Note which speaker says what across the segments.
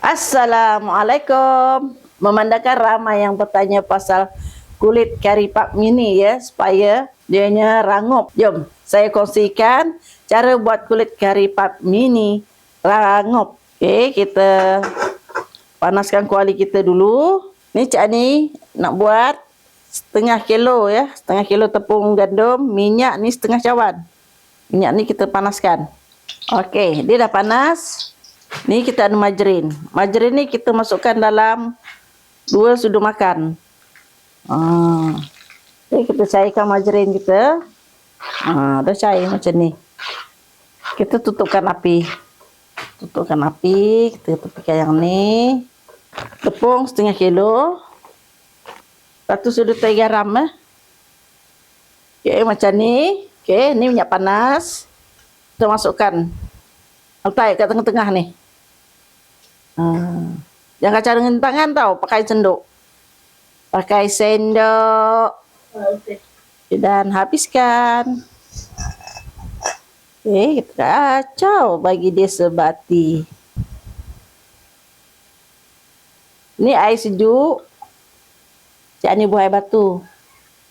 Speaker 1: Assalamualaikum. Memandangkan ramai yang bertanya pasal kulit kari pap mini ya supaya dianya rangup. Jom saya kongsikan cara buat kulit kari pap mini rangup. Okey, kita panaskan kuali kita dulu. Ni Cik Ani nak buat setengah kilo ya, setengah kilo tepung gandum, minyak ni setengah cawan. Minyak ni kita panaskan. Okey, dia dah panas. Ni kita ada margarin. Margarin ni kita masukkan dalam dua sudu makan. Ah. Okay, kita cairkan margarin kita. Ah, dah cair macam ni. Kita tutupkan api. Tutupkan api, kita tutupkan yang ni. Tepung setengah kilo. Satu sudu teh garam eh. Okay, macam ni. Okay, ni minyak panas. Kita masukkan. Letak kat tengah-tengah ni. Hmm. Jangan kacau dengan tangan tau, pakai sendok. Pakai sendok.
Speaker 2: Okay.
Speaker 1: Dan habiskan. Kita kacau bagi dia sebati. Ni air sejuk. Cik ni buah air batu.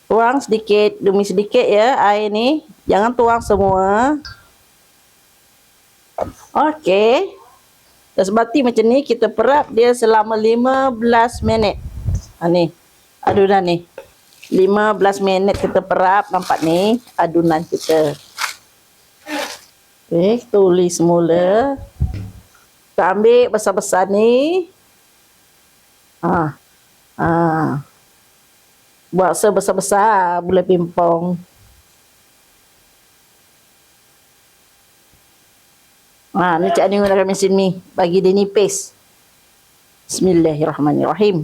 Speaker 1: Tuang sedikit demi sedikit ya air ni. Jangan tuang semua. Okey. Dah sebati macam ni, kita perap dia selama 15 minit. Ha ni. Adunan ni. 15 minit kita perap. Nampak ni adunan kita. Okey, tulis semula. Kita ambil besar-besar ni. Ha. Ha. Buat sebesar-besar boleh pimpong. Ha, ni cik ni gunakan mesin ni. Bagi dia nipis. Bismillahirrahmanirrahim.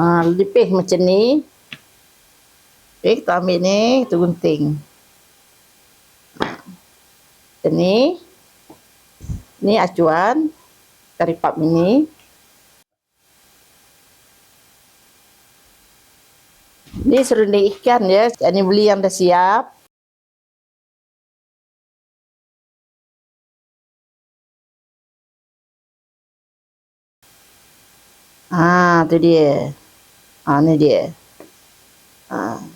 Speaker 1: Ha, nipis macam ni. Okay, kita ambil ni, kita gunting. Macam ni. Ni acuan. Kari pap ni. Ni serunding ikan ya. Ini beli yang dah siap. Ah, tu dia. Ah, ni dia. Ah.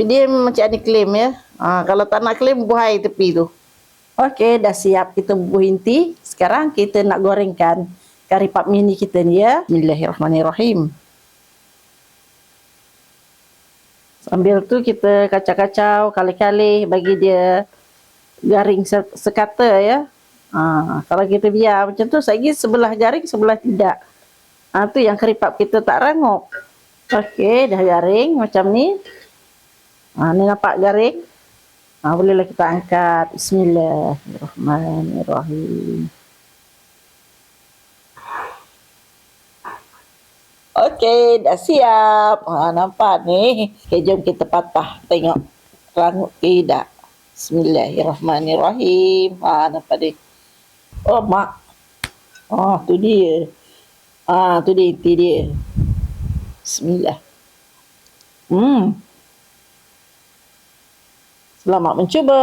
Speaker 1: Tapi dia macam ada claim ya. Ha, kalau tak nak claim, buai tepi tu. Okey, dah siap kita bubuh inti. Sekarang kita nak gorengkan kari pap mini kita ni ya. Bismillahirrahmanirrahim. Sambil tu kita kacau-kacau kali-kali bagi dia garing sekata ya. Ha, kalau kita biar macam tu, lagi sebelah garing, sebelah tidak. Ha, tu yang kari pap kita tak rangup. Okey, dah garing macam ni. Ha, ni nampak garing. Ha, bolehlah kita angkat. Bismillahirrahmanirrahim. Okey, dah siap. Ha, nampak ni. Okay, jom kita patah. Tengok rangut ke tak. Bismillahirrahmanirrahim. Ha, nampak dia. Oh, mak. Oh, tu dia. Ah, tu dia, tu dia. Bismillah. Hmm. Selamat mencuba.